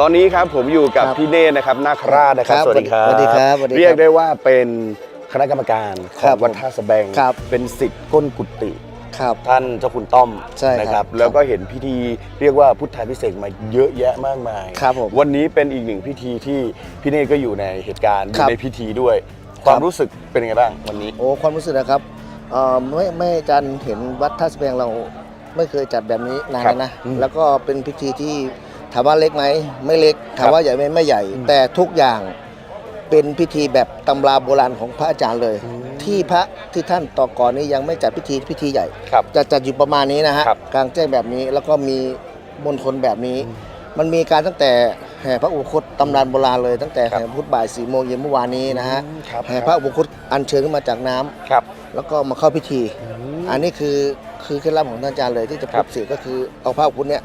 ตอนนี้ครับผมอยู่กับครับพี่เนตรนะครับนาคราชนะครับครับสวัสดีครับ สวัสดีครับ สวัสดีครับ เรียกได้ว่าเป็นคณะกรรมการขครัองบวัดท่าสะแบงครับเป็นสิทธิ์ก้นกุฏิครับท่านเจ้าคุณต้อมใช่ครับนะครับ แล้วก็เห็นพิธีเรียกว่าพุทธาพิเศษกมาเยอะแยะมากมายครับผมวันนี้เป็นอีกหนึ่งพิธีที่พี่เนตรก็อยู่ในเหตุการณ์อครัยู่บในพิธีด้วย ความรู้สึกเป็นยังไงบ้างวันนี้ โอ้ความรู้สึกนะครับเอ่อไม่ไม่อาจารย์เห็นวัดท่าสะแบงเราไม่เคยจัดแบบนี้นานครับแล้วนะอืมแล้วก็เป็นพิธีที่ ถามว่าเล็กไหมไม่เล็กถามว่าใหญ่ไหมไม่ใหญ่ แต่ทุกอย่างเป็นพิธีแบบตำราโบราณของพระอาจารย์เลย ที่พระที่ท่านต่อก่อนนี้ยังไม่จัดพิธีพิธีใหญ่ ครับ จะจัดอยู่ประมาณนี้นะฮะครับ กลางแจ้งแบบนี้แล้วก็มีมณฑลแบบนี้ มันมีการตั้งแต่แห่พระอุปคุตตำนานโบราณเลยตั้งแต่ครับแห่พุทธบ่ายสี่โมงเย็นเมื่อวานนี้นะฮะอืมครับแห่พระอุปคุตอัญเชิญขึ้นมาจากน้ำครับ แล้วก็มาเข้าพิธี อันนี้คือคือเคล็ดลับของท่านอาจารย์เลยที่จะครัพูบดสื่อก็คือเอาพระอุปคุตเนี่ย